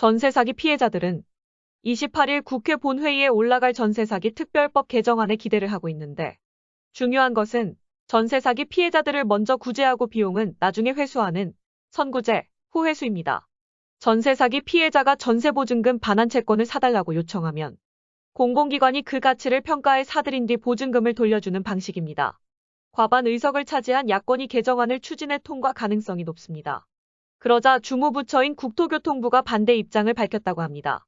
전세 사기 피해자들은 28일 국회 본회의에 올라갈 전세 사기 특별법 개정안에 기대를 하고 있는데 중요한 것은 전세 사기 피해자들을 먼저 구제하고 비용은 나중에 회수하는 선구제, 후회수입니다. 전세 사기 피해자가 전세 보증금 반환 채권을 사달라고 요청하면 공공기관이 그 가치를 평가해 사들인 뒤 보증금을 돌려주는 방식입니다. 과반 의석을 차지한 야권이 개정안을 추진해 통과 가능성이 높습니다. 그러자 주무부처인 국토교통부가 반대 입장을 밝혔다고 합니다.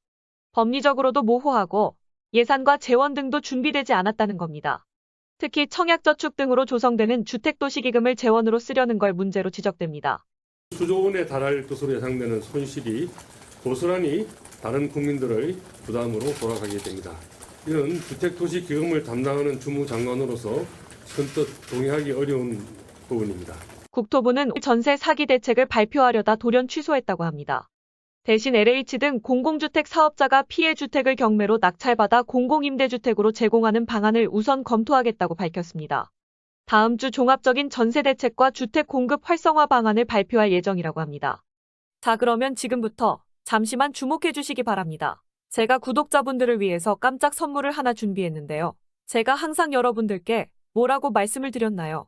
법리적으로도 모호하고 예산과 재원 등도 준비되지 않았다는 겁니다. 특히 청약저축 등으로 조성되는 주택도시기금을 재원으로 쓰려는 걸 문제로 지적됩니다. 수조 원에 달할 것으로 예상되는 손실이 고스란히 다른 국민들의 부담으로 돌아가게 됩니다. 이는 주택도시기금을 담당하는 주무장관으로서 선뜻 동의하기 어려운 부분입니다. 국토부는 전세 사기 대책을 발표하려다 돌연 취소했다고 합니다. 대신 LH 등 공공주택 사업자가 피해 주택을 경매로 낙찰받아 공공임대주택으로 제공하는 방안을 우선 검토하겠다고 밝혔습니다. 다음 주 종합적인 전세 대책과 주택 공급 활성화 방안을 발표할 예정이라고 합니다. 자, 그러면 지금부터 잠시만 주목해 주시기 바랍니다. 제가 구독자분들을 위해서 깜짝 선물을 하나 준비했는데요. 제가 항상 여러분들께 뭐라고 말씀을 드렸나요?